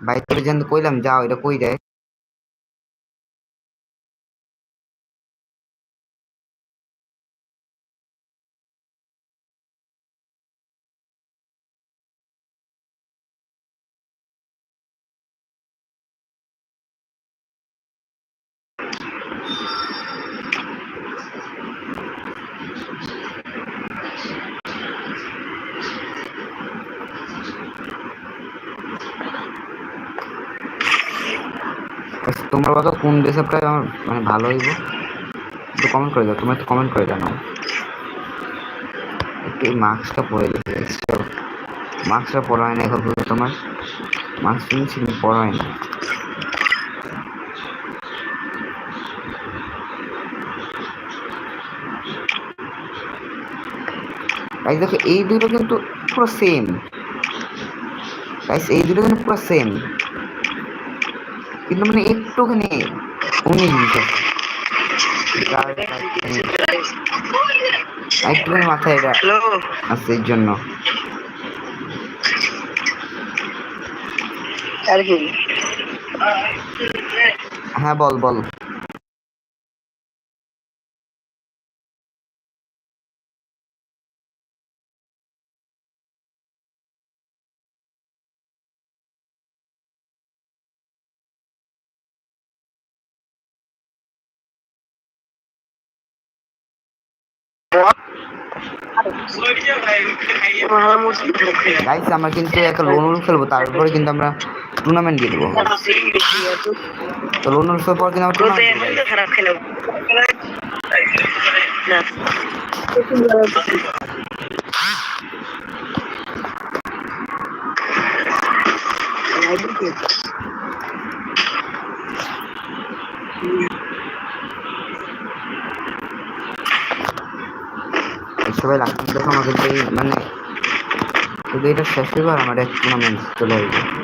ভাই তোর যেন কইলাম যাও এটা কই যায় কোন রেসিপিটা আমার মানে ভালো হইব? একটু কমেন্ট করে দাও তোমরা একটু কমেন্ট করে জানাও। একটু মাস্কটা পরে দিতে মাস্কটা পরা হয় না এখন তোমার। মাস্ক কিনছি পরা হয় না গাইস দেখো, এই দুটো কিন্তু পুরো সেম গাইস এই দুটো কিন্তু পুরো সেম কিন্তু মানে একটুখানি উনিশ একটুখানি মাথায় এটা আছে এর জন্য আর কি? হ্যাঁ বল বল। গাইস আমরা কিন্তু একটা লোন খেলব তারপরে কিন্তু আমরা টুর্নামেন্ট দিয়ে দেবো। তো লোন খেলার পর কিন্তু আমরা টুর্নামেন্ট খারাপ খেলো না সবাই লাখ দেখো আমাদের মানে শুধু এটা শেষ আর আমার এক টুর্নামেন্ট চলে আসবে।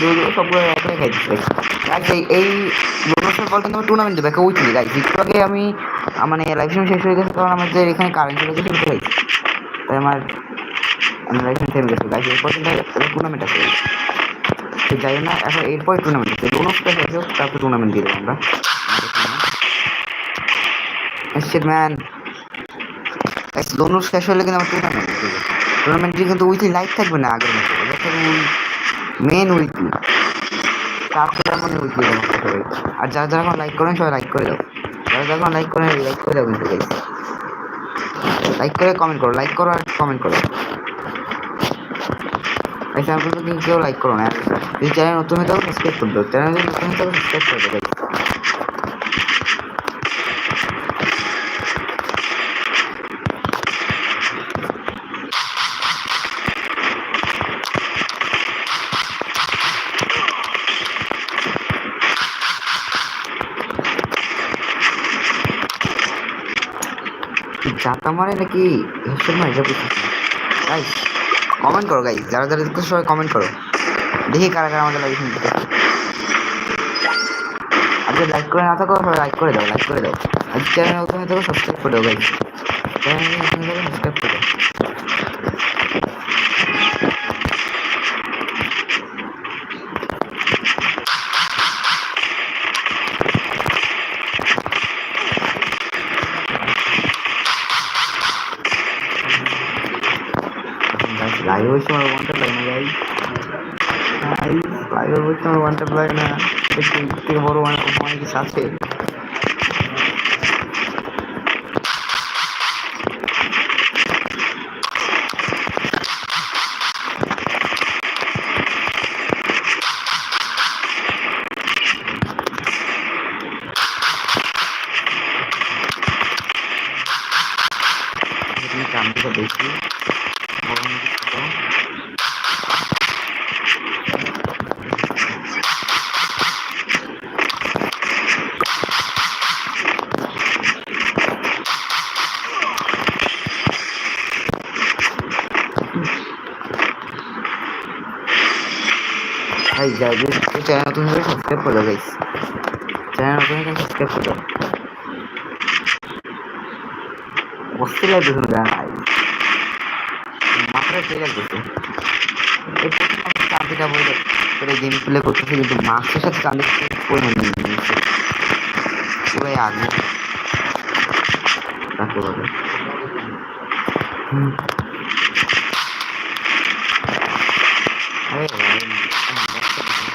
দুই সবগুলো একলাই খাইতেছে গাইস এই লোকেশন বল কিন্তু টুর্নামেন্ট দেবে কেউ উঠনি গাইস একটু আগে আমি মানে লাইভ স্ট্রিম শেষ হয়ে গেছে কারণ আমাদের এখানে কারেন্ট চলে গেছে উঠে গেছে। তাই আমার আমার লাইভ স্ট্রিম থেমে গেছে গাইস এরপর টুর্নামেন্ট আছে। তো যাই না, এখন এরপরে টুর্নামেন্ট আছে। লোন অফ শেষ তারপর টুর্নামেন্ট দিয়ে দেবো আমরা। ম্যান গাইস শেষ হলে কিন্তু আমার টুর্নামেন্ট টুর্নামেন্টে কিন্তু উইকলি লাইভ থাকবে না আগের মতো। মেন উইকলি তারপরে এমন উইকলি আর যারা যারা এখন লাইক করেন, সবাই লাইক করে দাও। যারা যারা এখন লাইক করেন লাইক করে দাও কিন্তু লাইক করে কমেন্ট করো। লাইক করো আর কমেন্ট করো। এই চ্যানেলগুলো কিন্তু কেউ লাইক করো না। যদি চ্যানেল নতুন হয়ে থাকো সাবস্ক্রাইব করে দাও। চ্যানেল নতুন হয়ে থাকো সাবস্ক্রাইব করে দাও guys। মারে নাকি? হেডশট মারে, এটা বুঝতেছি গাইস কমেন্ট করো গাইস যারা যারা দেখতে সবাই কমেন্ট করো। দেখি কারা কারা আমাদের লাইভ শুনতে আজকে লাইক করে না থাকো লাইক করে দাও লাইক করে দাও। আজকে চ্যানেল নতুন হয়ে থাকো সাবস্ক্রাইব করে দাও গাইস লাইভ হচ্ছে আমার ওয়ান ট্যাপ লাগে না এর থেকে বড় অনেক অনেক কিছু আছে? তুমি কামটা দেখি বড় নাকি ছোট গাইস যাই চ্যানেল নতুন হলে সাবস্ক্রাইব করে দাও গাইস চ্যানেল নতুন হলে সাবস্ক্রাইব করে দাও। অস্থির লাগতেছে না গাইস মাথাটা খেয়ে লাগতেছে। এই প্রথম বলে করে গেম প্লে করতেছি, কিন্তু মাস্কের সাথে কানেক্ট করে নিয়েছে পুরাই আগে তাকে বলে হুম আরে ভাই, আমি দেখতে পাচ্ছি।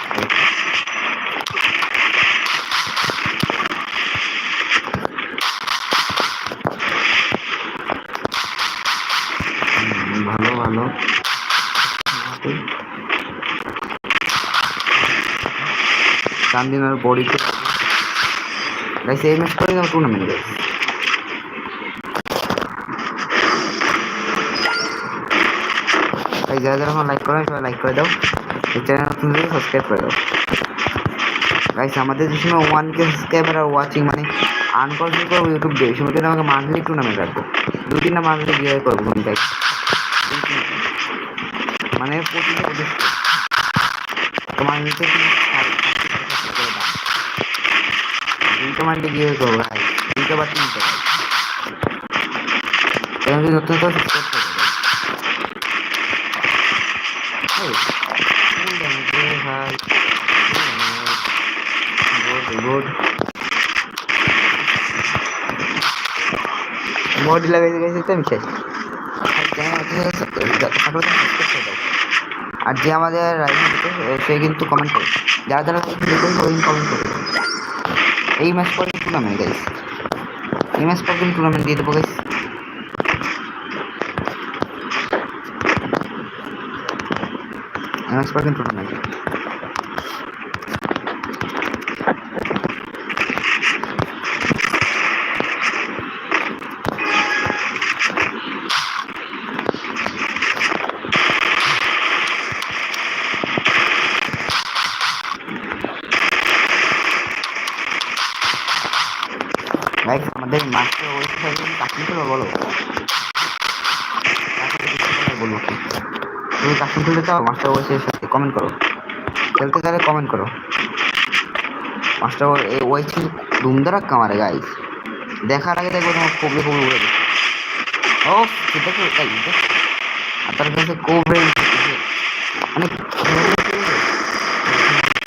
হুম, ভালো ভালো চান্দিনার বডিতে গাইস এই ম্যাচ করে দাও টুর্নামেন্ট গাইস ভাই যারা যারা আমার লাইক করেন, সবাই লাইক করে দাও। এই চ্যানেল নতুন সাবস্ক্রাইব করে দাও। গাইস আমাদের যে সময় ওয়ান কে সাবস্ক্রাইবার আর ওয়াচিং মানে আনকনফার্ম করব ইউটিউব দিয়ে সময় কিন্তু আমাকে মান্থলি টুর্নামেন্ট রাখব। দু তিনটা মান্থলি গিয়ে করব গাইস মানে প্রতিটা তোমার নিচে কি দুইটা মান্থলি গিয়ে করব ভাই। দুইটা বা তিনটা। নতুন দেবো তো আমি আর যে আমাদের সে কিন্তু কমেন্ট করে যারা যারা কমেন্ট করে দেবে। এই ম্যাচ পরে টুর্নামেন্ট গাইস এই ম্যাচ পর কিন্তু টুর্নামেন্ট দিয়ে দেবো গাইস এই ম্যাচ পর কিন্তু টুর্নামেন্ট গাইস আমাদের মাস্টার ওয়েবসাইট কাস্টম খুলে বলো? বলব তুমি কাস্টম খুলতে চাও মাস্টার ওয়েবসাইটের সাথে কমেন্ট করো। খেলতে চাইলে কমেন্ট করো। মাস্টার এই ওয়েবসাইট ধুমধারা কামারে গাইস দেখার আগে দেখব, তোমার কবলে কবলে উড়ে ও সেটা তো তাই আর তার কাছে কোবরে মানে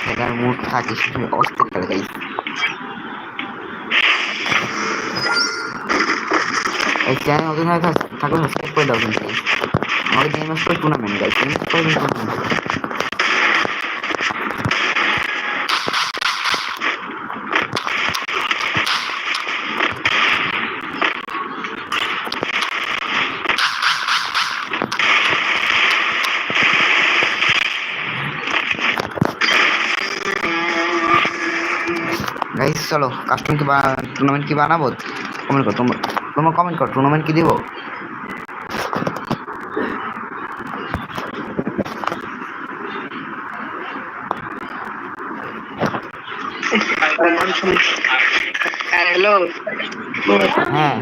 খেলার মুড থাকে সেখানে অস্থির খেলে গাইস এই চ্যানেল নতুন হয়ে থাক- থাকলে সাবস্ক্রাইব করে দাও কিন্তু। আমাদের ম্যাচ করে টুর্নামেন্ট গেম ম্যাচ করে টুর্নামেন্ট চলো কাস্টম কি টুর্নামেন্ট কি বানাবো কমেন্ট করো তোমরা তোমরা কমেন্ট কর টুর্নামেন্ট কি দিব? হ্যালো হ্যাঁ।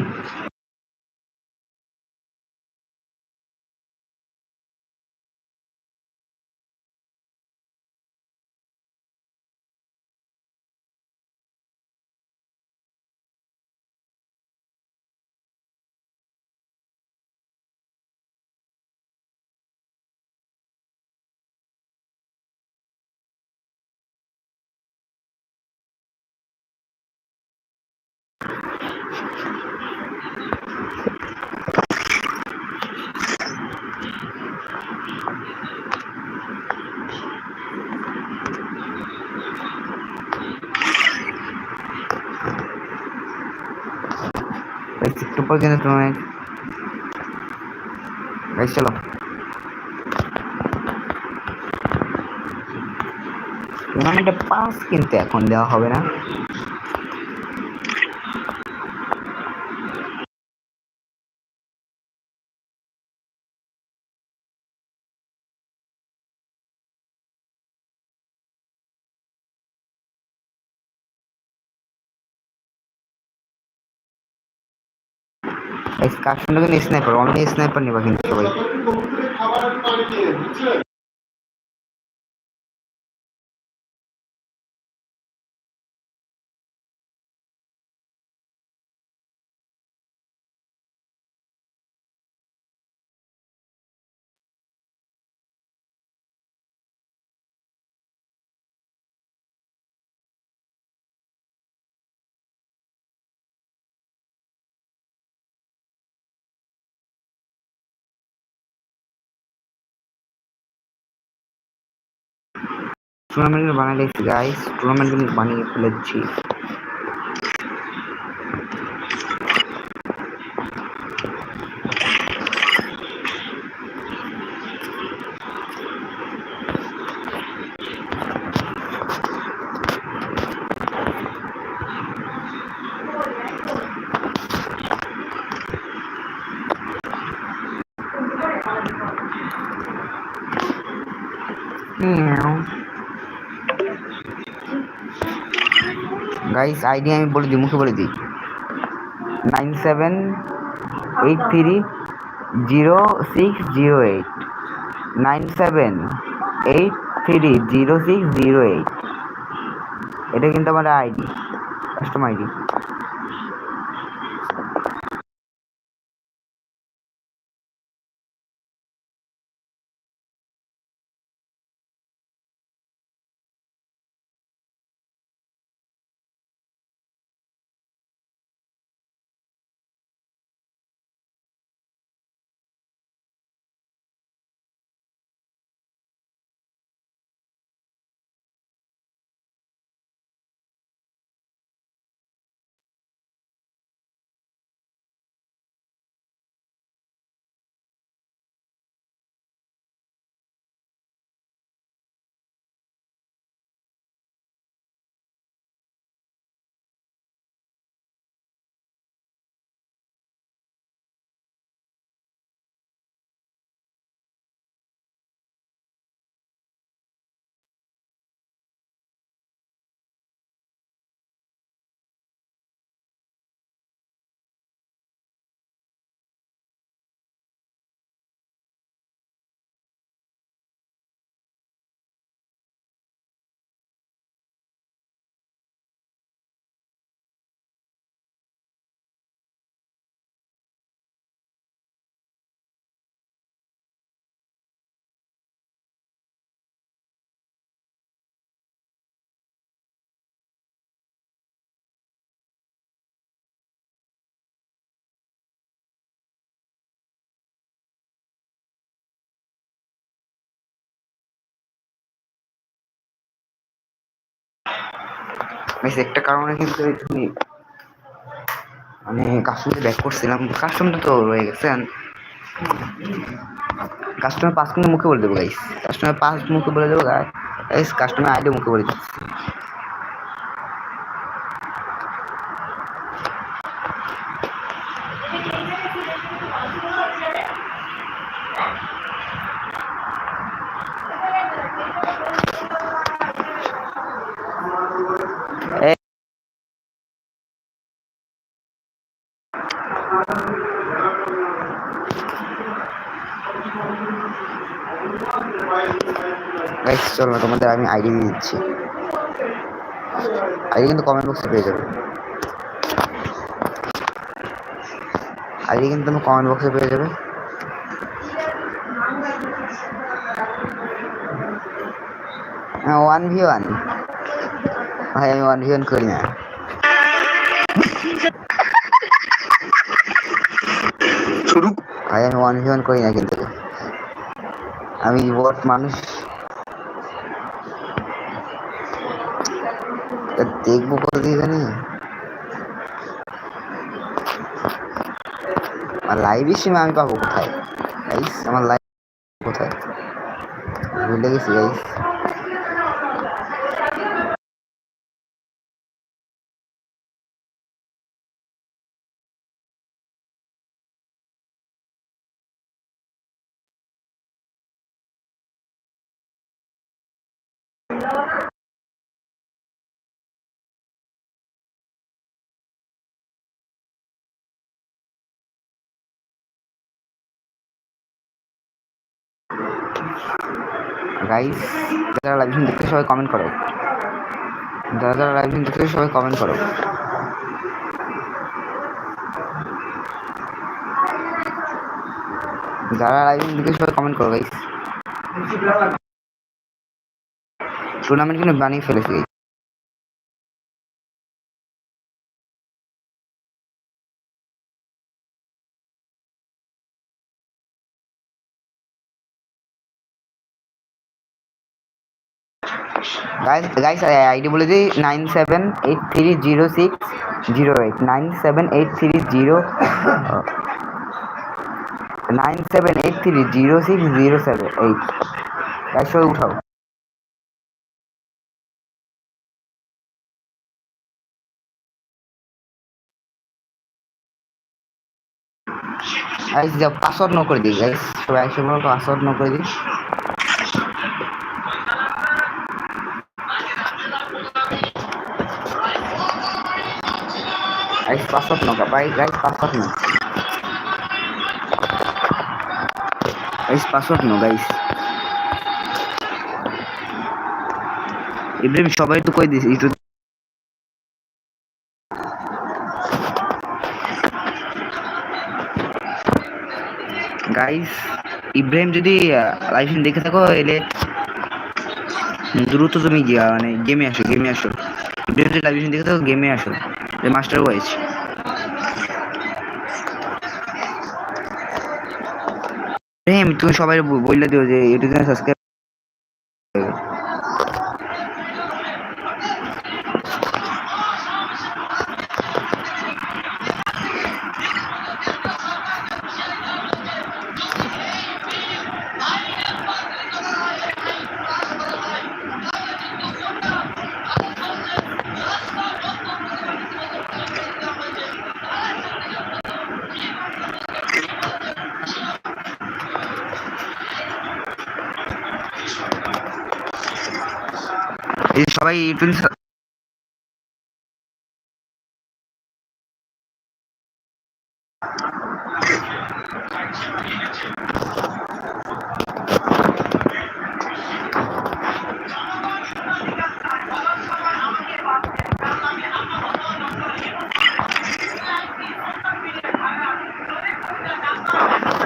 একটু কিন্তু গাইস চলো টুর্নামেন্টে পাস কিন্তু এখন দেওয়া হবে না। কাশ্মীর কিন্তু স্নাইপার অনলি স্নাইপার নিবা কিন্তু সবাই টুর্নামেন্ট বানিয়ে দিচ্ছি গাইস টুর্নামেন্ট কিন্তু বানিয়ে ফেলেছি। গাইস আইডি আমি বলে দিই, মুখে বলে দিই। Nine seven eight three zero six zero eight nine seven eight three zero six zero eight এটা কিন্তু আমার আইডি কাস্টম আইডি একটা কারণে কিন্তু তুমি মানে কাস্টমে ব্যাক করছিলাম। কাস্টমটা তো রয়ে গেছে কাস্টমার পাঁচ কিন্তু মুখে বলে দেবো গাইস কাস্টমার পাঁচ মুখে বলে দেবো গাইস কাস্টমার আইডি মুখে বলে দিচ্ছি এই গাইস চলো তোমাদের আমি আইডি দিয়ে দিচ্ছি। আইডি কিন্তু কমেন্ট বক্সে পেয়ে যাবে। আইডি কিন্তু তুমি কমেন্ট বক্সে পেয়ে যাবে। ওয়ান ভি ওয়ান ভাই আমি ওয়ান ভি ওয়ান করি না। ভাই আমি ওয়ান ভি ওয়ান করি না কিন্তু। আমি বট মানুষ। দেখব কত দিয়ে জানি আর লাইভ স্ট্রিমে আমি পাবো কোথায় গাইস আমার লাইভ কোথায় ভুলে গেছি গাইস গাইস যারা লাইভ দেখতে সবাই কমেন্ট করো। যারা যারা লাইভ দেখতে সবাই কমেন্ট করো। যারা লাইভ দেখতে সবাই কমেন্ট করো গাইস টুর্নামেন্ট কিন্তু বানিয়ে ফেলেছি গাইস গাইস আইডি বলে দিই nine seven eight three zero six zero eight nine seven eight three zero nine seven eight three zero six zero seven eight সবাই উঠাও। গাইস যাও পাসওয়ার্ড ন করে দিই গাইস সবাই একশো পাসওয়ার্ড ন করে দিই। পাসওয়ার্ড ন ভাই গাইস পাসওয়ার্ড ন গাইস পাসওয়ার্ড ন গাইস ইব্রাহিম সবাই তো কই দিস একটু গাইস ইব্রাহিম যদি লাইভ দেখে থাকো এলে দ্রুত তুমি গিয়া মানে গেমে আসো গেমে আসো। ইব্রাহিম যদি লাইভ দেখে থাকো গেমে আসো। মাস্টার ওয়াইজ ইব্রাহিম তুমি সবাই বললে দিও যে ইউটিউব চ্যানেল সাবস্ক্রাইব এই যে সবাই ইউটিউবে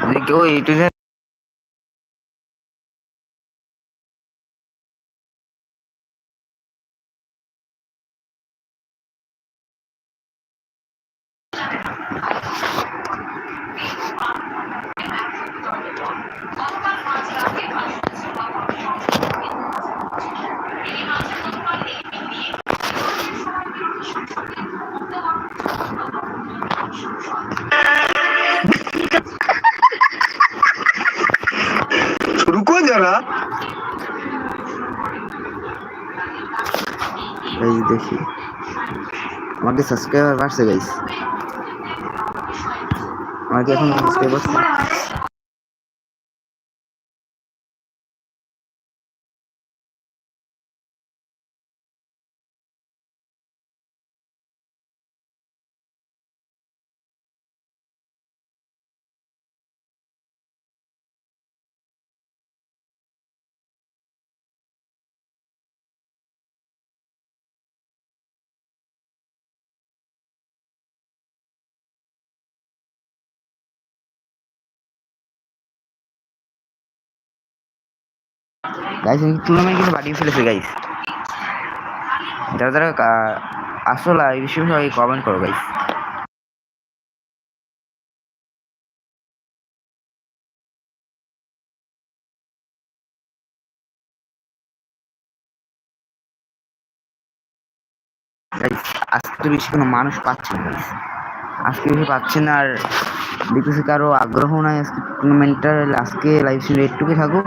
যে কেউ ইউটিউবে रुको जरा এই দেখি আমাকে সাবস্ক্রাইবার বাড়ছে গাইস আমার কি এখন সাবস্ক্রাইব গাইস এই টুর্নামেন্ট কিন্তু বাড়িয়ে ফেলেছে গাইস যারা যারা আসলে এই বিষয়ে সবাই কমেন্ট করো গাইস আজকে বেশি কোনো মানুষ পাচ্ছে না আজকে বেশি পাচ্ছে না আর দেখতেছি কারও আগ্রহ নাই আজকে টুর্নামেন্টটার আজকে লাইভ স্ট্রিম একটুকু থাকুক।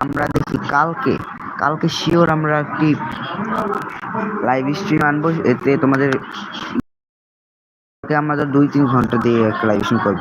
আমরা দেখি কালকে কালকে শিওর আমরা একটি লাইভ স্ট্রিম আনব, এতে তোমাদের আমাদের দুই তিন ঘণ্টা দিয়ে একটা লাইভ স্ট্রিম করব।